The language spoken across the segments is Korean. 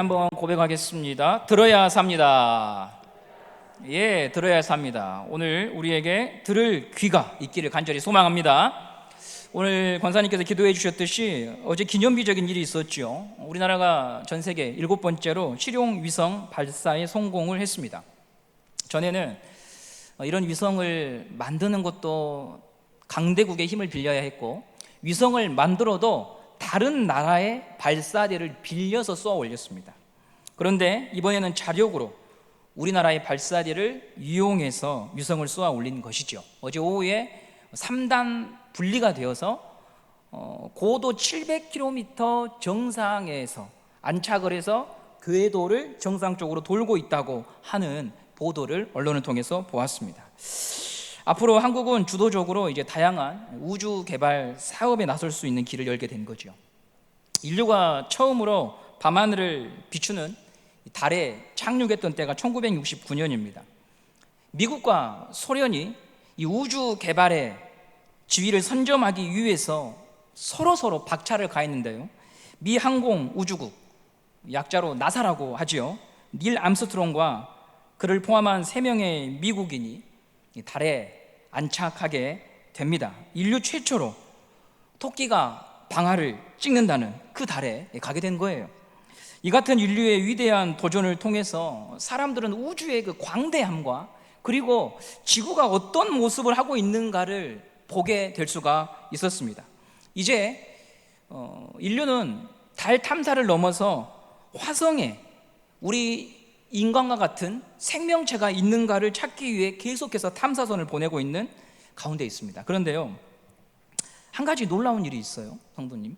한번 고백하겠습니다. 들어야 삽니다. 예, 들어야 삽니다. 오늘 우리에게 들을 귀가 있기를 간절히 소망합니다. 오늘 권사님께서 기도해 주셨듯이 어제 기념비적인 일이 있었죠. 우리나라가 전 세계 일곱 번째로 실용 위성 발사에 성공을 했습니다. 전에는 이런 위성을 만드는 것도 강대국의 힘을 빌려야 했고 위성을 만들어도 다른 나라의 발사대를 빌려서 쏘아 올렸습니다. 그런데 이번에는 자력으로 우리나라의 발사대를 이용해서 위성을 쏘아 올린 것이죠. 어제 오후에 3단 분리가 되어서 어, 고도 700km 정상에서 안착을 해서 궤도를 정상 쪽으로 돌고 있다고 하는 보도를 언론을 통해서 보았습니다. 앞으로 한국은 주도적으로 이제 다양한 우주 개발 사업에 나설 수 있는 길을 열게 된 거죠. 인류가 처음으로 밤하늘을 비추는 달에 착륙했던 때가 1969년입니다. 미국과 소련이 이 우주 개발에 지위를 선점하기 위해서 서로 서로 박차를 가했는데요. 미 항공 우주국 약자로 나사라고 하지요. 닐 암스트롱과 그를 포함한 세 명의 미국인이 달에 안착하게 됩니다. 인류 최초로 토끼가 방아를 찍는다는 그 달에 가게 된 거예요. 이 같은 인류의 위대한 도전을 통해서 사람들은 우주의 그 광대함과 그리고 지구가 어떤 모습을 하고 있는가를 보게 될 수가 있었습니다. 이제 어, 인류는 달 탐사를 넘어서 화성에 우리 인간과 같은 생명체가 있는가를 찾기 위해 계속해서 탐사선을 보내고 있는 가운데 있습니다. 그런데요, 한 가지 놀라운 일이 있어요, 성도님.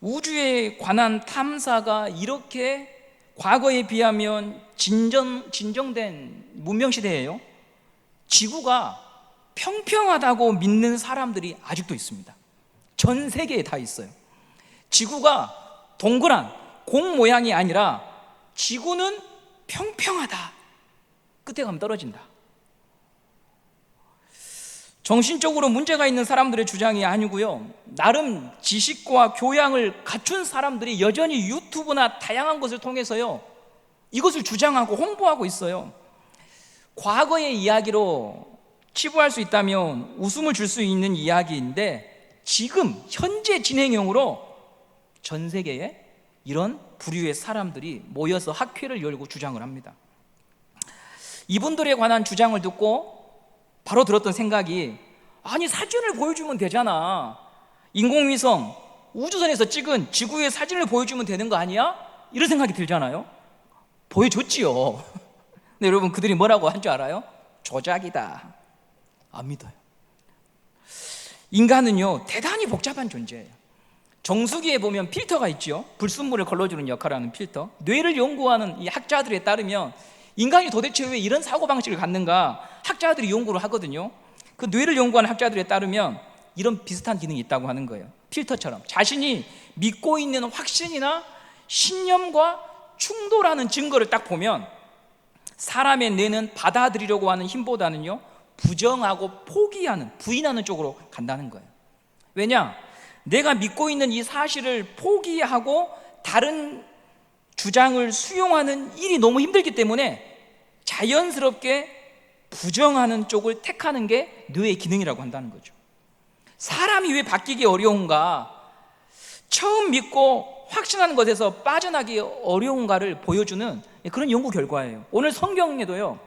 우주에 관한 탐사가 이렇게 과거에 비하면 진정, 진정된 문명시대예요. 지구가 평평하다고 믿는 사람들이 아직도 있습니다. 전 세계에 다 있어요. 지구가 동그란 공 모양이 아니라 지구는 평평하다. 끝에 가면 떨어진다. 정신적으로 문제가 있는 사람들의 주장이 아니고요. 나름 지식과 교양을 갖춘 사람들이 여전히 유튜브나 다양한 것을 통해서요. 이것을 주장하고 홍보하고 있어요. 과거의 이야기로 치부할 수 있다면 웃음을 줄 수 있는 이야기인데 지금 현재 진행형으로 전 세계에 이런 부류의 사람들이 모여서 학회를 열고 주장을 합니다. 이분들에 관한 주장을 듣고 바로 들었던 생각이 아니 사진을 보여주면 되잖아. 인공위성 우주선에서 찍은 지구의 사진을 보여주면 되는 거 아니야? 이런 생각이 들잖아요. 보여줬지요. 근데 여러분 그들이 뭐라고 한 줄 알아요? 조작이다. 안 믿어요. 인간은요 대단히 복잡한 존재예요. 정수기에 보면 필터가 있죠. 불순물을 걸러주는 역할을 하는 필터. 뇌를 연구하는 이 학자들에 따르면 인간이 도대체 왜 이런 사고 방식을 갖는가 학자들이 연구를 하거든요. 그 뇌를 연구하는 학자들에 따르면 이런 비슷한 기능이 있다고 하는 거예요. 필터처럼 자신이 믿고 있는 확신이나 신념과 충돌하는 증거를 딱 보면 사람의 뇌는 받아들이려고 하는 힘보다는요 부정하고 포기하는 부인하는 쪽으로 간다는 거예요. 왜냐? 내가 믿고 있는 이 사실을 포기하고 다른 주장을 수용하는 일이 너무 힘들기 때문에 자연스럽게 부정하는 쪽을 택하는 게 뇌의 기능이라고 한다는 거죠. 사람이 왜 바뀌기 어려운가? 처음 믿고 확신하는 것에서 빠져나기 어려운가를 보여주는 그런 연구 결과예요. 오늘 성경에도요,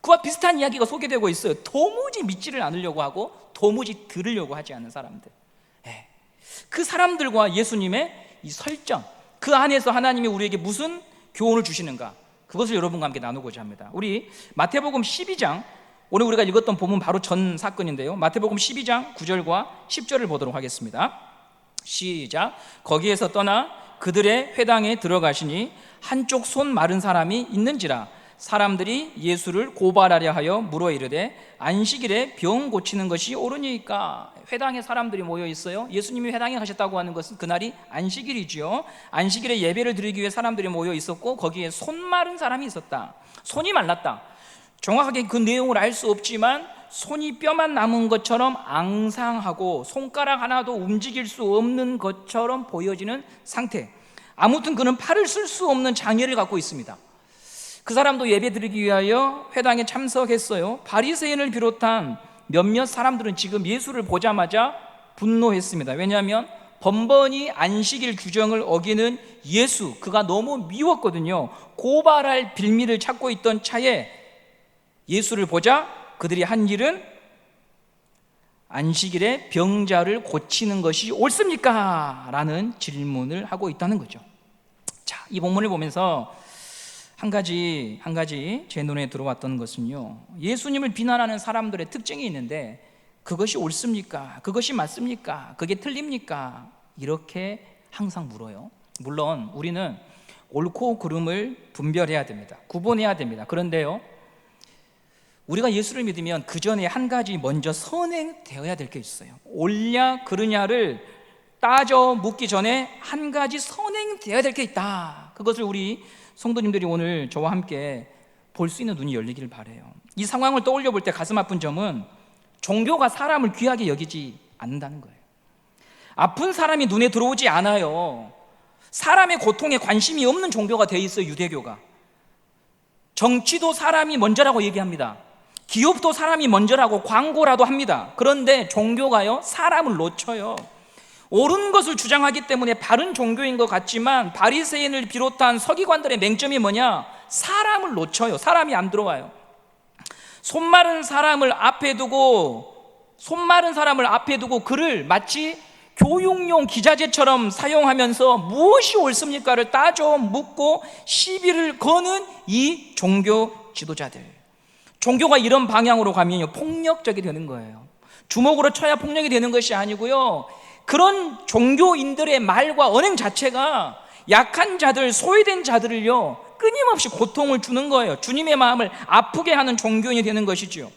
그와 비슷한 이야기가 소개되고 있어요. 도무지 믿지를 않으려고 하고 도무지 들으려고 하지 않는 사람들. 예. 그 사람들과 예수님의 이 설정, 그 안에서 하나님이 우리에게 무슨 교훈을 주시는가? 그것을 여러분과 함께 나누고자 합니다. 우리 마태복음 12장 오늘 우리가 읽었던 본문 바로 전 사건인데요. 마태복음 12장 9절과 10절을 보도록 하겠습니다. 시작. 거기에서 떠나 그들의 회당에 들어가시니 한쪽 손 마른 사람이 있는지라 사람들이 예수를 고발하려 하여 물어 이르되 안식일에 병 고치는 것이 옳으니까 회당에 사람들이 모여 있어요. 예수님이 회당에 가셨다고 하는 것은 그날이 안식일이지요. 안식일에 예배를 드리기 위해 사람들이 모여 있었고 거기에 손 마른 사람이 있었다. 손이 말랐다. 정확하게 그 내용을 알 수 없지만 손이 뼈만 남은 것처럼 앙상하고 손가락 하나도 움직일 수 없는 것처럼 보여지는 상태. 아무튼 그는 팔을 쓸 수 없는 장애를 갖고 있습니다. 그 사람도 예배 드리기 위하여 회당에 참석했어요. 바리새인을 비롯한 몇몇 사람들은 지금 예수를 보자마자 분노했습니다. 왜냐하면 번번이 안식일 규정을 어기는 예수 그가 너무 미웠거든요. 고발할 빌미를 찾고 있던 차에 예수를 보자 그들이 한 일은 안식일에 병자를 고치는 것이 옳습니까? 라는 질문을 하고 있다는 거죠. 자, 이 본문을 보면서 한 가지 한 가지 제 눈에 들어왔던 것은요. 예수님을 비난하는 사람들의 특징이 있는데 그것이 옳습니까? 그것이 맞습니까? 그게 틀립니까? 이렇게 항상 물어요. 물론 우리는 옳고 그름을 분별해야 됩니다. 구분해야 됩니다. 그런데요. 우리가 예수를 믿으면 그 전에 한 가지 먼저 선행되어야 될 게 있어요. 옳냐 그르냐를 따져 묻기 전에 한 가지 선행되어야 될 게 있다. 그것을 우리 성도님들이 오늘 저와 함께 볼 수 있는 눈이 열리기를 바래요. 이 상황을 떠올려 볼 때 가슴 아픈 점은 종교가 사람을 귀하게 여기지 않는다는 거예요. 아픈 사람이 눈에 들어오지 않아요. 사람의 고통에 관심이 없는 종교가 돼 있어요, 유대교가. 정치도 사람이 먼저라고 얘기합니다. 기업도 사람이 먼저라고 광고라도 합니다. 그런데 종교가요, 사람을 놓쳐요. 옳은 것을 주장하기 때문에 바른 종교인 것 같지만 바리새인을 비롯한 서기관들의 맹점이 뭐냐? 사람을 놓쳐요. 사람이 안 들어와요. 손 마른 사람을 앞에 두고 손 마른 사람을 앞에 두고 그를 마치 교육용 기자재처럼 사용하면서 무엇이 옳습니까를 따져 묻고 시비를 거는 이 종교 지도자들. 종교가 이런 방향으로 가면요 폭력적이 되는 거예요. 주먹으로 쳐야 폭력이 되는 것이 아니고요. 그런 종교인들의 말과 언행 자체가 약한 자들, 소외된 자들을요 끊임없이 고통을 주는 거예요. 주님의 마음을 아프게 하는 종교인이 되는 것이지요.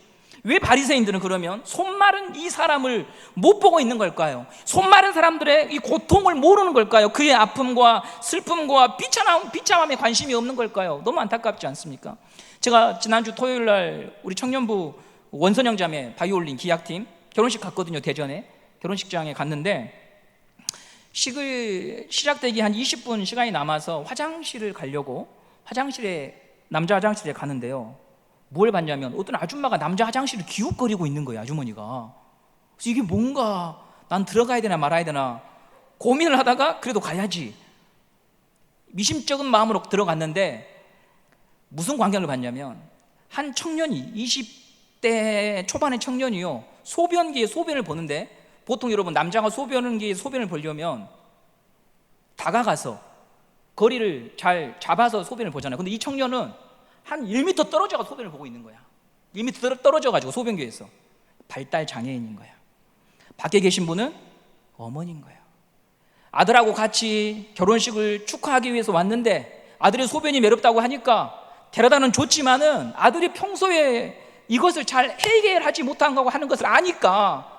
왜 바리새인들은 그러면 손 마른 이 사람을 못 보고 있는 걸까요? 손 마른 사람들의 이 고통을 모르는 걸까요? 그의 아픔과 슬픔과 비참함, 비참함에 관심이 없는 걸까요? 너무 안타깝지 않습니까? 제가 지난주 토요일 날 우리 청년부 원선영 자매 바이올린 기약팀 결혼식 갔거든요 대전에 결혼식장에 갔는데 식을 시작되기 한 20분 시간이 남아서 화장실을 가려고 화장실에 남자 화장실에 가는데요. 뭘 봤냐면 어떤 아줌마가 남자 화장실을 기웃거리고 있는 거예요 아주머니가. 그래서 이게 뭔가 난 들어가야 되나 말아야 되나 고민을 하다가 그래도 가야지. 미심쩍은 마음으로 들어갔는데 무슨 광경을 봤냐면 한 청년이 20대 초반의 청년이요. 소변기에 소변을 보는데 보통 여러분 남자가 소변기에 소변을 보려면 다가가서 거리를 잘 잡아서 소변을 보잖아요. 근데 이 청년은 한 1m 떨어져가 소변을 보고 있는 거야. 1m 떨어져 가지고 소변기에서 발달 장애인인 거야. 밖에 계신 분은 어머니인 거야. 아들하고 같이 결혼식을 축하하기 위해서 왔는데 아들의 소변이 매렵다고 하니까 데려다는 좋지만은 아들이 평소에 이것을 잘 해결하지 못한 거고 하는 것을 아니까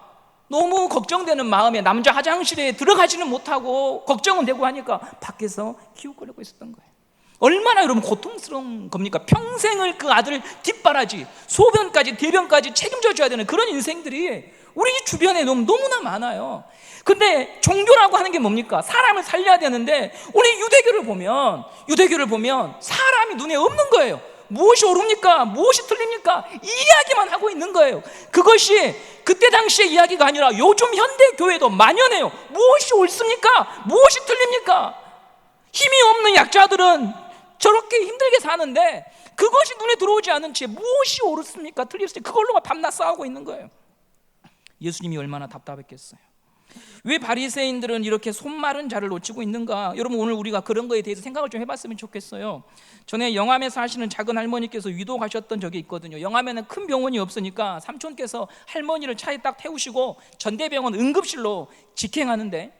너무 걱정되는 마음에 남자 화장실에 들어가지는 못하고 걱정은 되고 하니까 밖에서 기웃거리고 있었던 거예요. 얼마나 여러분 고통스러운 겁니까? 평생을 그 아들을 뒷바라지, 소변까지, 대변까지 책임져 줘야 되는 그런 인생들이 우리 주변에 너무, 너무나 많아요. 근데 종교라고 하는 게 뭡니까? 사람을 살려야 되는데 우리 유대교를 보면 유대교를 보면 사람이 눈에 없는 거예요. 무엇이 옳습니까? 무엇이 틀립니까? 이 이야기만 하고 있는 거예요. 그것이 그때 당시의 이야기가 아니라 요즘 현대 교회도 만연해요. 무엇이 옳습니까? 무엇이 틀립니까? 힘이 없는 약자들은 저렇게 힘들게 사는데 그것이 눈에 들어오지 않은 채 무엇이 옳습니까? 틀렸습니까? 그걸로만 밤낮 싸우고 있는 거예요. 예수님이 얼마나 답답했겠어요. 왜 바리새인들은 이렇게 손마른 자를 놓치고 있는가? 여러분 오늘 우리가 그런 거에 대해서 생각을 좀 해봤으면 좋겠어요. 전에 영암에서 하시는 작은 할머니께서 위도하셨던 적이 있거든요. 영암에는 큰 병원이 없으니까 삼촌께서 할머니를 차에 딱 태우시고 전대병원 응급실로 직행하는데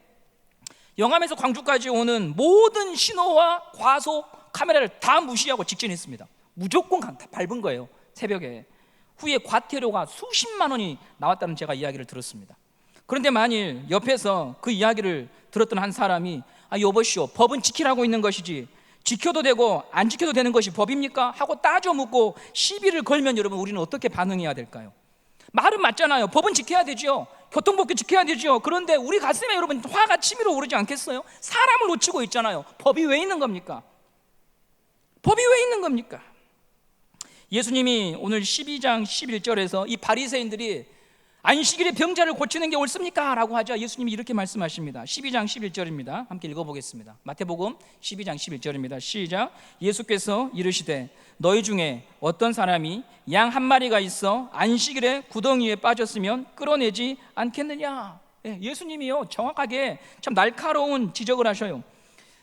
영암에서 광주까지 오는 모든 신호와 과속 카메라를 다 무시하고 직진했습니다. 무조건 밟은 거예요. 새벽에. 후에 과태료가 수십만 원이 나왔다는 제가 이야기를 들었습니다. 그런데 만일 옆에서 그 이야기를 들었던 한 사람이 아 여보시오 법은 지키라고 있는 것이지 지켜도 되고 안 지켜도 되는 것이 법입니까? 하고 따져 묻고 시비를 걸면 여러분 우리는 어떻게 반응해야 될까요? 말은 맞잖아요. 법은 지켜야 되죠. 교통법규 지켜야 되죠. 그런데 우리 가슴에 여러분 화가 치밀어 오르지 않겠어요? 사람을 놓치고 있잖아요. 법이 왜 있는 겁니까? 법이 왜 있는 겁니까? 예수님이 오늘 12장 11절에서 이 바리새인들이 안식일에 병자를 고치는 게 옳습니까? 라고 하자 예수님이 이렇게 말씀하십니다. 12장 11절입니다. 함께 읽어보겠습니다. 마태복음 12장 11절입니다. 시작. 예수께서 이르시되 너희 중에 어떤 사람이 양 한 마리가 있어 안식일에 구덩이에 빠졌으면 끌어내지 않겠느냐? 예, 예수님이요 정확하게 참 날카로운 지적을 하셔요.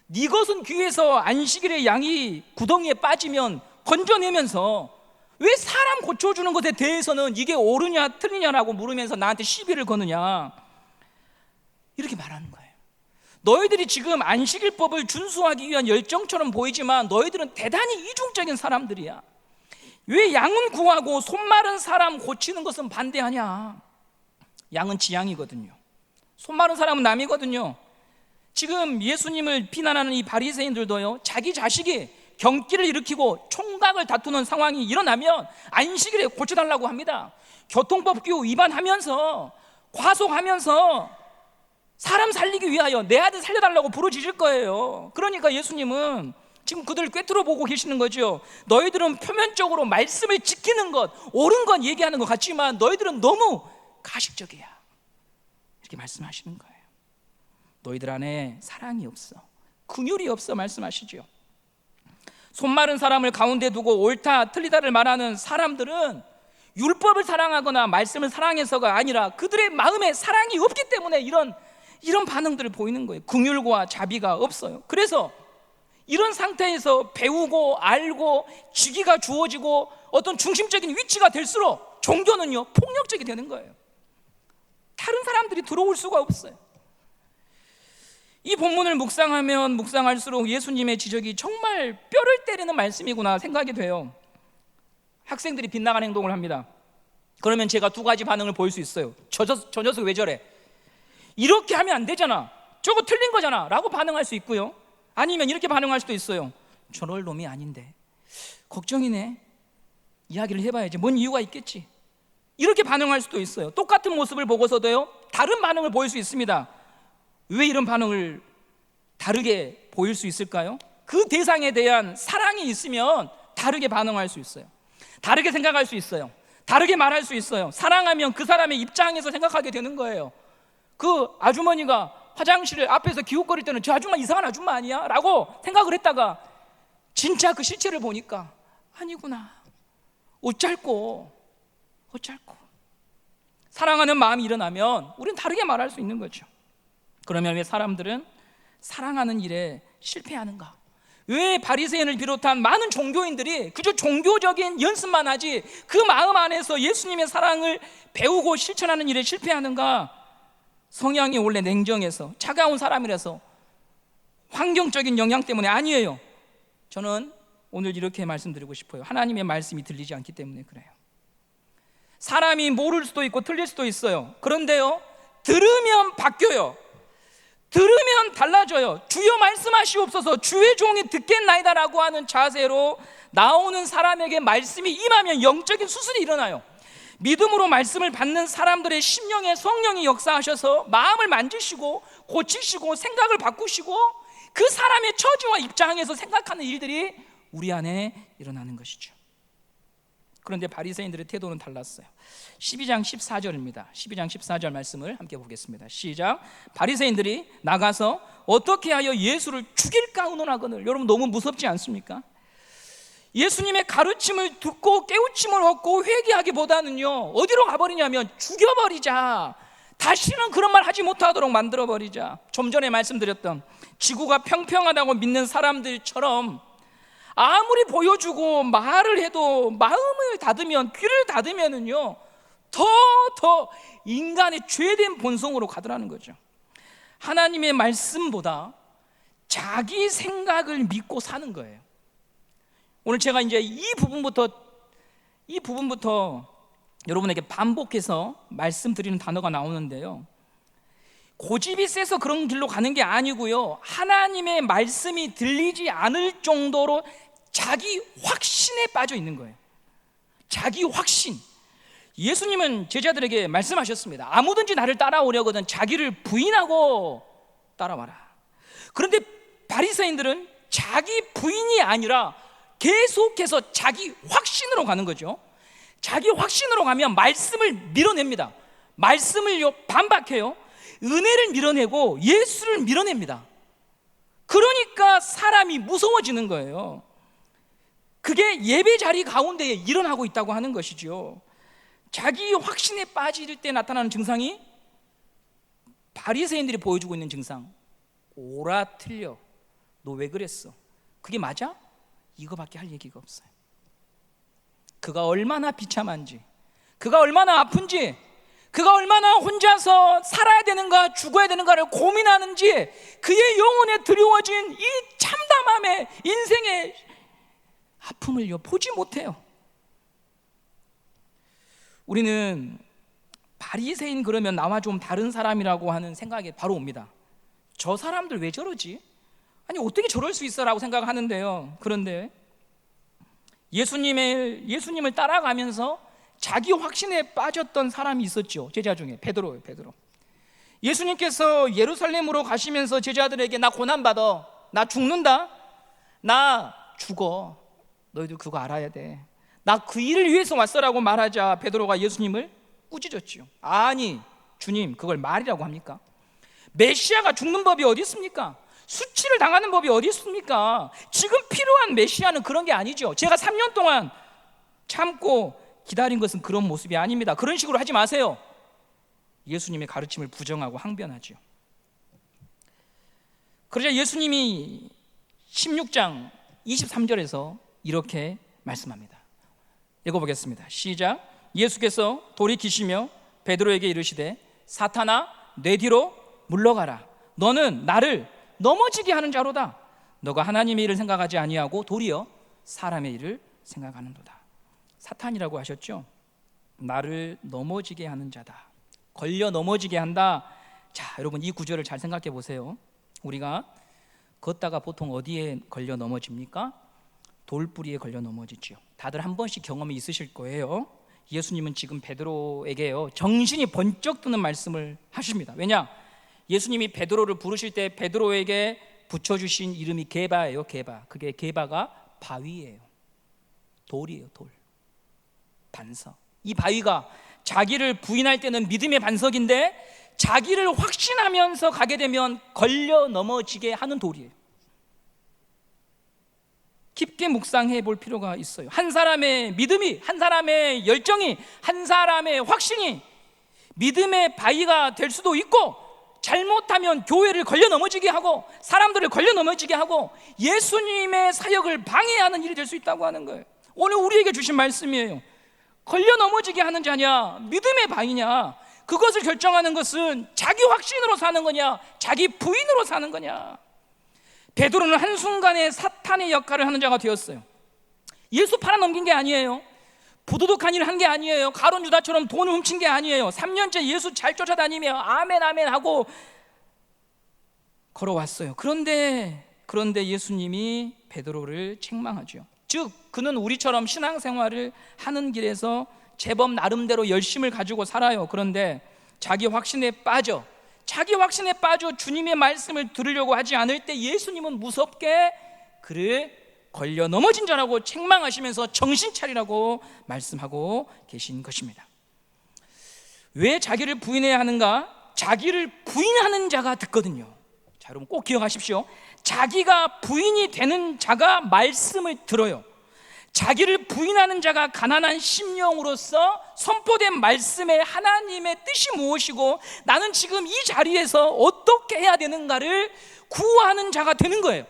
네 것은 귀에서 안식일에 양이 구덩이에 빠지면 건져내면서 왜 사람 고쳐주는 것에 대해서는 이게 옳으냐 틀리냐라고 물으면서 나한테 시비를 거느냐 이렇게 말하는 거예요. 너희들이 지금 안식일법을 준수하기 위한 열정처럼 보이지만 너희들은 대단히 이중적인 사람들이야. 왜 양은 구하고 손 마른 사람 고치는 것은 반대하냐? 양은 지양이거든요. 손 마른 사람은 남이거든요. 지금 예수님을 비난하는 이 바리새인들도요. 자기 자식이 경기를 일으키고 총각을 다투는 상황이 일어나면 안식일에 고쳐달라고 합니다. 교통법규 위반하면서 과속하면서 사람 살리기 위하여 내 아들 살려달라고 부르짖을 거예요. 그러니까 예수님은 지금 그들을 꿰뚫어 보고 계시는 거죠. 너희들은 표면적으로 말씀을 지키는 것, 옳은 건 얘기하는 것 같지만 너희들은 너무 가식적이야. 이렇게 말씀하시는 거예요. 너희들 안에 사랑이 없어. 긍휼이 없어 말씀하시죠. 손 마른 사람을 가운데 두고 옳다 틀리다를 말하는 사람들은 율법을 사랑하거나 말씀을 사랑해서가 아니라 그들의 마음에 사랑이 없기 때문에 이런 이런 반응들을 보이는 거예요. 긍휼과 자비가 없어요. 그래서 이런 상태에서 배우고 알고 직위가 주어지고 어떤 중심적인 위치가 될수록 종교는요 폭력적이 되는 거예요. 다른 사람들이 들어올 수가 없어요. 이 본문을 묵상하면 묵상할수록 예수님의 지적이 정말 뼈를 때리는 말씀이구나 생각이 돼요. 학생들이 빗나간 행동을 합니다. 그러면 제가 두 가지 반응을 보일 수 있어요. 저, 저, 저 녀석 왜 저래? 이렇게 하면 안 되잖아. 저거 틀린 거잖아. 라고 반응할 수 있고요. 아니면 이렇게 반응할 수도 있어요. 저럴 놈이 아닌데. 걱정이네. 이야기를 해봐야지. 뭔 이유가 있겠지. 이렇게 반응할 수도 있어요. 똑같은 모습을 보고서도요. 다른 반응을 보일 수 있습니다. 왜 이런 반응을 다르게 보일 수 있을까요? 그 대상에 대한 사랑이 있으면 다르게 반응할 수 있어요. 다르게 생각할 수 있어요. 다르게 말할 수 있어요. 사랑하면 그 사람의 입장에서 생각하게 되는 거예요. 그 아주머니가 화장실 앞에서 기웃거릴 때는 저 아줌마 이상한 아줌마 아니야? 라고 생각을 했다가 진짜 그 실체를 보니까 아니구나. 어쩔고, 어쩔고. 사랑하는 마음이 일어나면 우리는 다르게 말할 수 있는 거죠. 그러면 왜 사람들은 사랑하는 일에 실패하는가? 왜 바리새인을 비롯한 많은 종교인들이 그저 종교적인 연습만 하지 그 마음 안에서 예수님의 사랑을 배우고 실천하는 일에 실패하는가? 성향이 원래 냉정해서 차가운 사람이라서 환경적인 영향 때문에 아니에요. 저는 오늘 이렇게 말씀드리고 싶어요. 하나님의 말씀이 들리지 않기 때문에 그래요. 사람이 모를 수도 있고 틀릴 수도 있어요. 그런데요, 들으면 바뀌어요. 들으면 달라져요. 주여 말씀하시옵소서 주의 종이 듣겠나이다라고 하는 자세로 나오는 사람에게 말씀이 임하면 영적인 수술이 일어나요. 믿음으로 말씀을 받는 사람들의 심령에 성령이 역사하셔서 마음을 만지시고 고치시고 생각을 바꾸시고 그 사람의 처지와 입장에서 생각하는 일들이 우리 안에 일어나는 것이죠. 그런데 바리새인들의 태도는 달랐어요. 12장 14절입니다. 12장 14절 말씀을 함께 보겠습니다. 시작. 바리새인들이 나가서 어떻게 하여 예수를 죽일까 의논하거늘. 여러분 너무 무섭지 않습니까? 예수님의 가르침을 듣고 깨우침을 얻고 회개하기보다는요 어디로 가버리냐면 죽여버리자 다시는 그런 말 하지 못하도록 만들어버리자 좀 전에 말씀드렸던 지구가 평평하다고 믿는 사람들처럼 아무리 보여주고 말을 해도 마음을 닫으면 귀를 닫으면은요 더 더 인간의 죄된 본성으로 가더라는 거죠 하나님의 말씀보다 자기 생각을 믿고 사는 거예요 오늘 제가 이제 이 부분부터 이 부분부터 여러분에게 반복해서 말씀드리는 단어가 나오는데요. 고집이 세서 그런 길로 가는 게 아니고요. 하나님의 말씀이 들리지 않을 정도로 자기 확신에 빠져 있는 거예요. 자기 확신. 예수님은 제자들에게 말씀하셨습니다. 아무든지 나를 따라오려거든 자기를 부인하고 따라와라. 그런데 바리새인들은 자기 부인이 아니라 계속해서 자기 확신으로 가는 거죠. 자기 확신으로 가면 말씀을 밀어냅니다. 말씀을요 반박해요. 은혜를 밀어내고 예수를 밀어냅니다. 그러니까 사람이 무서워지는 거예요. 그게 예배 자리 가운데에 일어나고 있다고 하는 것이죠. 자기 확신에 빠질 때 나타나는 증상이 바리새인들이 보여주고 있는 증상. 오라 틀려. 너 왜 그랬어? 그게 맞아? 이거밖에 할 얘기가 없어요. 그가 얼마나 비참한지, 그가 얼마나 아픈지, 그가 얼마나 혼자서 살아야 되는가 죽어야 되는가를 고민하는지 그의 영혼에 드리워진 이 참담함의 인생의 아픔을요 보지 못해요. 우리는 바리새인 그러면 나와 좀 다른 사람이라고 하는 생각이 바로 옵니다. 저 사람들 왜 저러지? 아니 어떻게 저럴 수 있어라고 생각하는데요. 그런데 예수님의 예수님을 따라가면서 자기 확신에 빠졌던 사람이 있었죠. 제자 중에 베드로예요, 베드로. 예수님께서 예루살렘으로 가시면서 제자들에게 나 고난 받아. 나 죽는다. 나 죽어. 너희들 그거 알아야 돼. 나 그 일을 위해서 왔어라고 말하자 베드로가 예수님을 꾸짖었지요. 아니, 주님, 그걸 말이라고 합니까? 메시아가 죽는 법이 어디 있습니까? 수치를 당하는 법이 어디 있습니까? 지금 필요한 메시아는 그런 게 아니죠. 제가 3년 동안 참고 기다린 것은 그런 모습이 아닙니다. 그런 식으로 하지 마세요. 예수님의 가르침을 부정하고 항변하죠. 그러자 예수님이 16장 23절에서 이렇게 말씀합니다. 읽어보겠습니다. 시작. 예수께서 돌이키시며 베드로에게 이르시되 사탄아 내 뒤로 물러가라. 너는 나를 넘어지게 하는 자로다. 너가 하나님의 일을 생각하지 아니하고 도리어 사람의 일을 생각하는도다. 사탄이라고 하셨죠? 나를 넘어지게 하는 자다. 걸려 넘어지게 한다. 자, 여러분 이 구절을 잘 생각해 보세요. 우리가 걷다가 보통 어디에 걸려 넘어집니까? 돌뿌리에 걸려 넘어지죠. 다들 한 번씩 경험이 있으실 거예요. 예수님은 지금 베드로에게요 정신이 번쩍 드는 말씀을 하십니다. 왜냐? 예수님이 베드로를 부르실 때 베드로에게 붙여 주신 이름이 게바예요. 게바. 그게 게바가 바위예요. 돌이에요. 돌. 반석. 이 바위가 자기를 부인할 때는 믿음의 반석인데 자기를 확신하면서 가게 되면 걸려 넘어지게 하는 돌이에요. 깊게 묵상해 볼 필요가 있어요. 한 사람의 믿음이, 한 사람의 열정이, 한 사람의 확신이 믿음의 바위가 될 수도 있고 잘못하면 교회를 걸려 넘어지게 하고 사람들을 걸려 넘어지게 하고 예수님의 사역을 방해하는 일이 될 수 있다고 하는 거예요. 오늘 우리에게 주신 말씀이에요. 걸려 넘어지게 하는 자냐, 믿음의 바위냐, 그것을 결정하는 것은 자기 확신으로 사는 거냐, 자기 부인으로 사는 거냐. 베드로는 한순간에 사탄의 역할을 하는 자가 되었어요. 예수 팔아넘긴 게 아니에요. 부도덕한 일을 한 게 아니에요. 가론 유다처럼 돈을 훔친 게 아니에요. 3년째 예수 잘 쫓아다니며 아멘 아멘 하고 걸어왔어요. 그런데 그런데 예수님이 베드로를 책망하죠. 즉 그는 우리처럼 신앙생활을 하는 길에서 제법 나름대로 열심을 가지고 살아요. 그런데 자기 확신에 빠져 자기 확신에 빠져 주님의 말씀을 들으려고 하지 않을 때 예수님은 무섭게 그를 걸려 넘어진 자라고 책망하시면서 정신 차리라고 말씀하고 계신 것입니다. 왜 자기를 부인해야 하는가? 자기를 부인하는 자가 듣거든요. 자, 여러분 꼭 기억하십시오. 자기가 부인이 되는 자가 말씀을 들어요. 자기를 부인하는 자가 가난한 심령으로서 선포된 말씀에 하나님의 뜻이 무엇이고 나는 지금 이 자리에서 어떻게 해야 되는가를 구하는 자가 되는 거예요.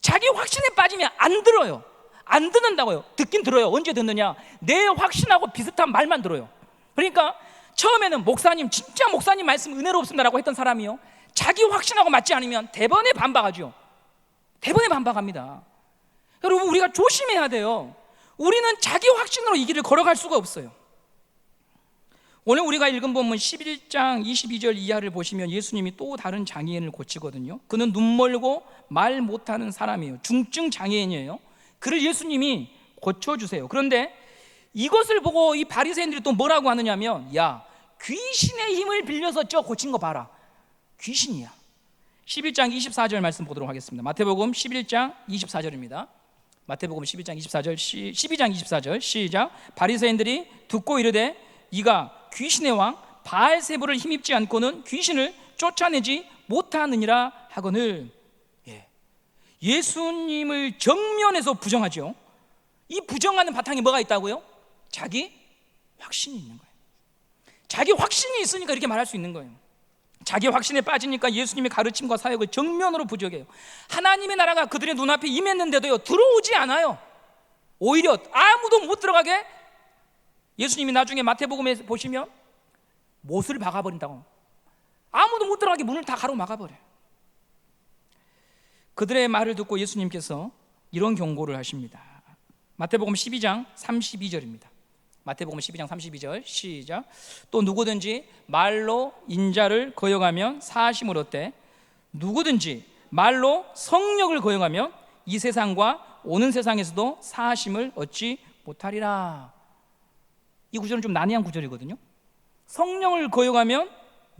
자기 확신에 빠지면 안 들어요. 안 듣는다고요. 듣긴 들어요. 언제 듣느냐? 내 확신하고 비슷한 말만 들어요. 그러니까 처음에는 목사님 진짜 목사님 말씀 은혜롭습니다라고 했던 사람이요. 자기 확신하고 맞지 않으면 대번에 반박하죠. 대번에 반박합니다. 여러분 우리가 조심해야 돼요. 우리는 자기 확신으로 이 길을 걸어갈 수가 없어요. 오늘 우리가 읽은 본문 11장 22절 이하를 보시면 예수님이 또 다른 장애인을 고치거든요. 그는 눈 멀고 말 못하는 사람이에요. 중증 장애인이에요. 그를 예수님이 고쳐주세요. 그런데 이것을 보고 이 바리새인들이 또 뭐라고 하느냐면 야 귀신의 힘을 빌려서 저 고친 거 봐라 귀신이야 11장 24절 말씀 보도록 하겠습니다 마태복음 11장 24절입니다 마태복음 11장 24절 12장 24절 시작 바리새인들이 듣고 이르되 이가 귀신의 왕 바알세부를 힘입지 않고는 귀신을 쫓아내지 못하느니라 하거늘 예. 예수님을 정면에서 부정하죠 이 부정하는 바탕에 뭐가 있다고요? 자기 확신이 있는 거예요. 자기 확신이 있으니까 이렇게 말할 수 있는 거예요. 자기 확신에 빠지니까 예수님의 가르침과 사역을 정면으로 부정해요. 하나님의 나라가 그들의 눈앞에 임했는데도요 들어오지 않아요. 오히려 아무도 못 들어가게 예수님이 나중에 마태복음에 보시면 못을 박아버린다고. 아무도 못 들어가게 문을 다 가로막아버려요. 그들의 말을 듣고 예수님께서 이런 경고를 하십니다. 마태복음 12장 32절입니다. 마태복음 12장 32절 시작. 또 누구든지 말로 인자를 거역하면 사심을 얻되 누구든지 말로 성령을 거역하면 이 세상과 오는 세상에서도 사심을 얻지 못하리라. 이 구절은 좀 난해한 구절이거든요. 성령을 거역하면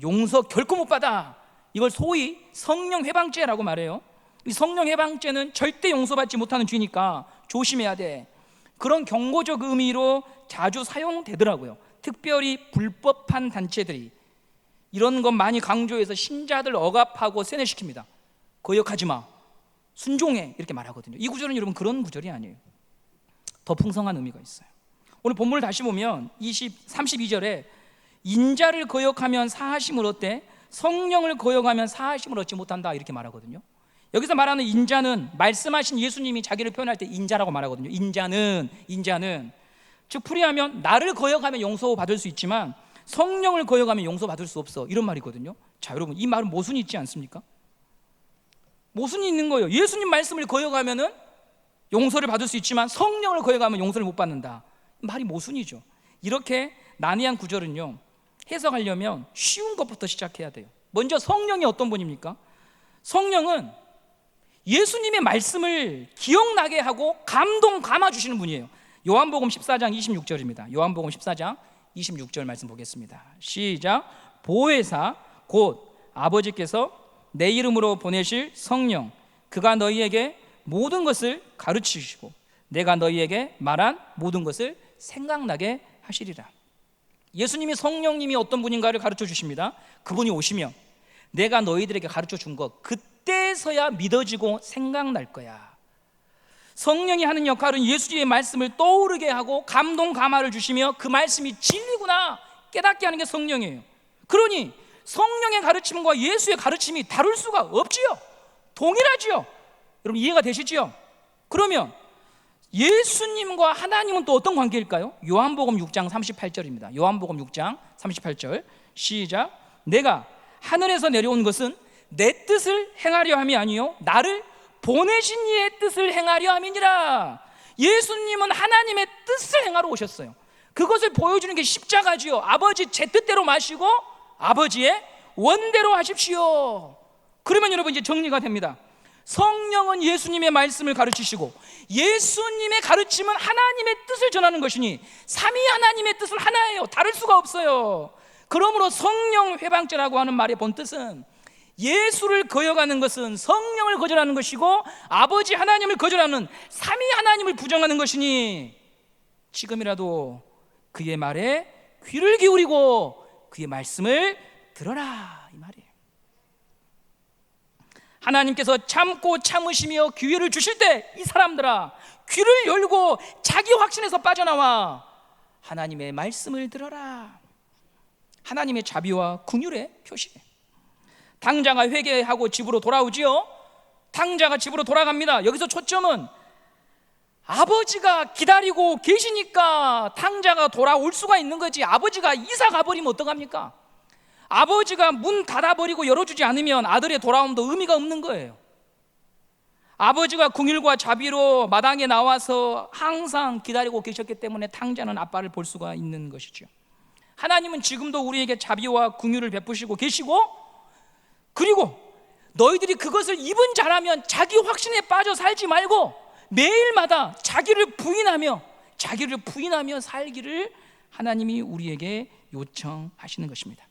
용서 결코 못 받아. 이걸 소위 성령 해방죄라고 말해요. 이 성령 해방죄는 절대 용서받지 못하는 죄니까 조심해야 돼. 그런 경고적 의미로 자주 사용되더라고요. 특별히 불법한 단체들이 이런 것 많이 강조해서 신자들 억압하고 세뇌시킵니다. 거역하지 마. 순종해. 이렇게 말하거든요. 이 구절은 여러분 그런 구절이 아니에요. 더 풍성한 의미가 있어요. 오늘 본문을 다시 보면 20, 32절에 인자를 거역하면 사하심을 얻되 성령을 거역하면 사하심을 얻지 못한다 이렇게 말하거든요. 여기서 말하는 인자는 말씀하신 예수님이 자기를 표현할 때 인자라고 말하거든요. 인자는 인자는 즉 풀이하면 나를 거역하면 용서받을 수 있지만 성령을 거역하면 용서받을 수 없어 이런 말이거든요. 자 여러분 이 말은 모순이 있지 않습니까? 모순이 있는 거예요. 예수님 말씀을 거역하면은 용서를 받을 수 있지만 성령을 거역하면 용서를 못 받는다. 말이 모순이죠. 이렇게 난해한 구절은요 해석하려면 쉬운 것부터 시작해야 돼요. 먼저 성령이 어떤 분입니까? 성령은 예수님의 말씀을 기억나게 하고 감동 감아 주시는 분이에요. 요한복음 14장 26절입니다. 요한복음 14장 26절 말씀 보겠습니다. 시작. 보혜사 곧 아버지께서 내 이름으로 보내실 성령 그가 너희에게 모든 것을 가르치시고 내가 너희에게 말한 모든 것을 생각나게 하시리라. 예수님이 성령님이 어떤 분인가를 가르쳐 주십니다. 그분이 오시면 내가 너희들에게 가르쳐 준 것 그 때서야 믿어지고 생각날 거야. 성령이 하는 역할은 예수님의 말씀을 떠오르게 하고 감동 감화를 주시며 그 말씀이 진리구나 깨닫게 하는 게 성령이에요. 그러니 성령의 가르침과 예수의 가르침이 다를 수가 없지요. 동일하지요. 여러분 이해가 되시지요? 그러면 예수님과 하나님은 또 어떤 관계일까요? 요한복음 6장 38절입니다. 요한복음 6장 38절 시작. 내가 하늘에서 내려온 것은 내 뜻을 행하려 함이 아니요 나를 보내신 이의 뜻을 행하려 함이니라. 예수님은 하나님의 뜻을 행하러 오셨어요. 그것을 보여주는 게 십자가지요. 아버지 제 뜻대로 마시고 아버지의 원대로 하십시오. 그러면 여러분 이제 정리가 됩니다. 성령은 예수님의 말씀을 가르치시고 예수님의 가르침은 하나님의 뜻을 전하는 것이니 삼위 하나님의 뜻은 하나예요. 다를 수가 없어요. 그러므로 성령 회방죄라고 하는 말의 본 뜻은 예수를 거역하는 것은 성령을 거절하는 것이고 아버지 하나님을 거절하는 삼위 하나님을 부정하는 것이니 지금이라도 그의 말에 귀를 기울이고 그의 말씀을 들어라 이 말이에요. 하나님께서 참고 참으시며 기회를 주실 때 이 사람들아 귀를 열고 자기 확신에서 빠져나와 하나님의 말씀을 들어라. 하나님의 자비와 궁율의 표시예요. 당자가 회개하고 집으로 돌아오지요. 당자가 집으로 돌아갑니다. 여기서 초점은 아버지가 기다리고 계시니까 당자가 돌아올 수가 있는 거지. 아버지가 이사 가버리면 어떡합니까? 아버지가 문 닫아버리고 열어주지 않으면 아들의 돌아옴도 의미가 없는 거예요. 아버지가 궁일과 자비로 마당에 나와서 항상 기다리고 계셨기 때문에 탕자는 아빠를 볼 수가 있는 것이죠. 하나님은 지금도 우리에게 자비와 궁유를 베푸시고 계시고 그리고 너희들이 그것을 입은 자라면 자기 확신에 빠져 살지 말고 매일마다 자기를 부인하며 자기를 부인하며 살기를 하나님이 우리에게 요청하시는 것입니다.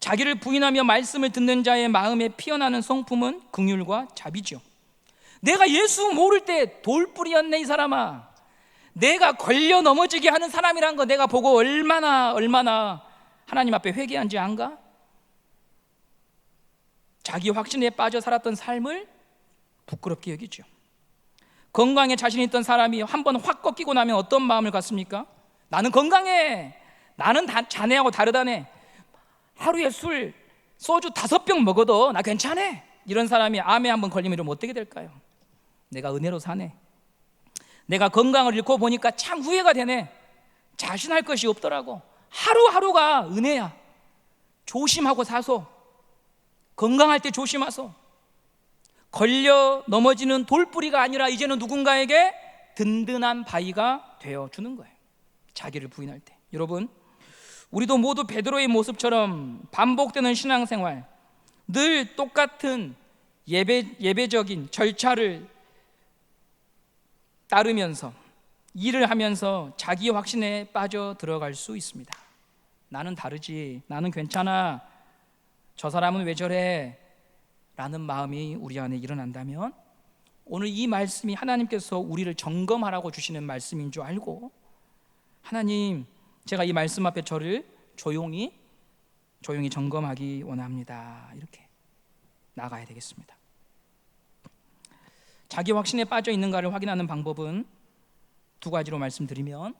자기를 부인하며 말씀을 듣는 자의 마음에 피어나는 성품은 긍휼과 자비죠. 내가 예수 모를 때 돌뿌리였네 이 사람아. 내가 걸려 넘어지게 하는 사람이란 거 내가 보고 얼마나 얼마나 하나님 앞에 회개한지 안가? 자기 확신에 빠져 살았던 삶을 부끄럽게 여기죠. 건강에 자신 있던 사람이 한 번 확 꺾이고 나면 어떤 마음을 갖습니까? 나는 건강해. 나는 다, 자네하고 다르다네. 하루에 술, 소주 다섯 병 먹어도 나 괜찮아. 이런 사람이 암에 한번 걸리면 이러면 어떻게 될까요? 내가 은혜로 사네. 내가 건강을 잃고 보니까 참 후회가 되네. 자신할 것이 없더라고. 하루하루가 은혜야. 조심하고 사소. 건강할 때 조심하소. 걸려 넘어지는 돌뿌리가 아니라 이제는 누군가에게 든든한 바위가 되어 주는 거예요. 자기를 부인할 때. 여러분, 우리도 모두 베드로의 모습처럼 반복되는 신앙생활, 늘 똑같은 예배 예배적인 절차를 따르면서 일을 하면서 자기 확신에 빠져 들어갈 수 있습니다. 나는 다르지. 나는 괜찮아. 저 사람은 왜 저래? 라는 마음이 우리 안에 일어난다면 오늘 이 말씀이 하나님께서 우리를 점검하라고 주시는 말씀인 줄 알고 하나님 제가 이 말씀 앞에 저를 조용히 조용히 점검하기 원합니다. 이렇게 나가야 되겠습니다. 자기 확신에 빠져 있는가를 확인하는 방법은 두 가지로 말씀드리면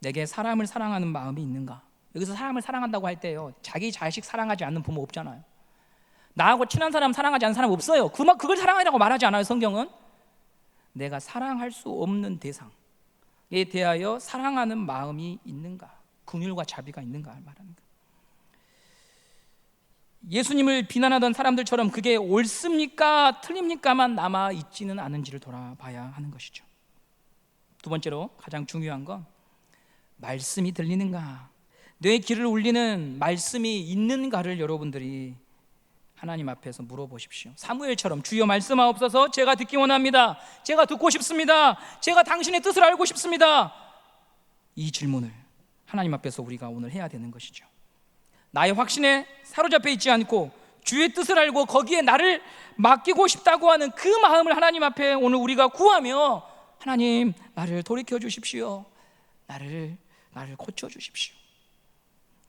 내게 사람을 사랑하는 마음이 있는가? 여기서 사람을 사랑한다고 할 때요. 자기 자식 사랑하지 않는 부모 없잖아요. 나하고 친한 사람 사랑하지 않는 사람 없어요. 그 그걸 사랑이라고 말하지 않아요. 성경은 내가 사랑할 수 없는 대상에 대하여 사랑하는 마음이 있는가? 긍휼과 자비가 있는가 말하는 거. 예수님을 비난하던 사람들처럼 그게 옳습니까? 틀립니까만 남아 있지는 않은지를 돌아봐야 하는 것이죠. 두 번째로 가장 중요한 건 말씀이 들리는가? 뇌 귀를 울리는 말씀이 있는가를 여러분들이 하나님 앞에서 물어보십시오. 사무엘처럼 주여 말씀하옵소서 제가 듣기 원합니다. 제가 듣고 싶습니다. 제가 당신의 뜻을 알고 싶습니다. 이 질문을 하나님 앞에서 우리가 오늘 해야 되는 것이죠. 나의 확신에 사로잡혀 있지 않고 주의 뜻을 알고 거기에 나를 맡기고 싶다고 하는 그 마음을 하나님 앞에 오늘 우리가 구하며 하나님 나를 돌이켜 주십시오. 나를 나를 고쳐 주십시오.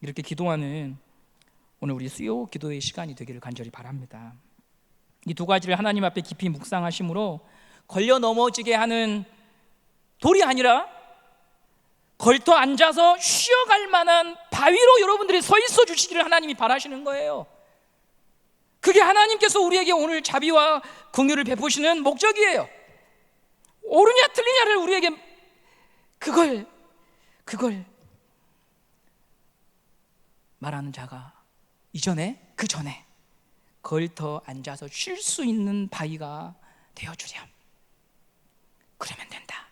이렇게 기도하는 오늘 우리 수요 기도의 시간이 되기를 간절히 바랍니다. 이 두 가지를 하나님 앞에 깊이 묵상하심으로 걸려 넘어지게 하는 돌이 아니라 걸터 앉아서 쉬어갈 만한 바위로 여러분들이 서 있어 주시기를 하나님이 바라시는 거예요. 그게 하나님께서 우리에게 오늘 자비와 긍휼을 베푸시는 목적이에요. 옳으냐 틀리냐를 우리에게 그걸 그걸 말하는 자가 이전에 그 전에 걸터 앉아서 쉴 수 있는 바위가 되어 주렴. 그러면 된다.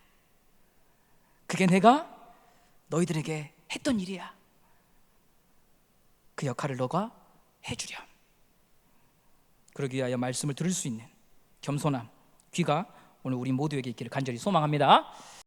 그게 내가 너희들에게 했던 일이야. 그 역할을 너가 해 주렴. 그러기 위하여 말씀을 들을 수 있는 겸손함, 귀가 오늘 우리 모두에게 있기를 간절히 소망합니다.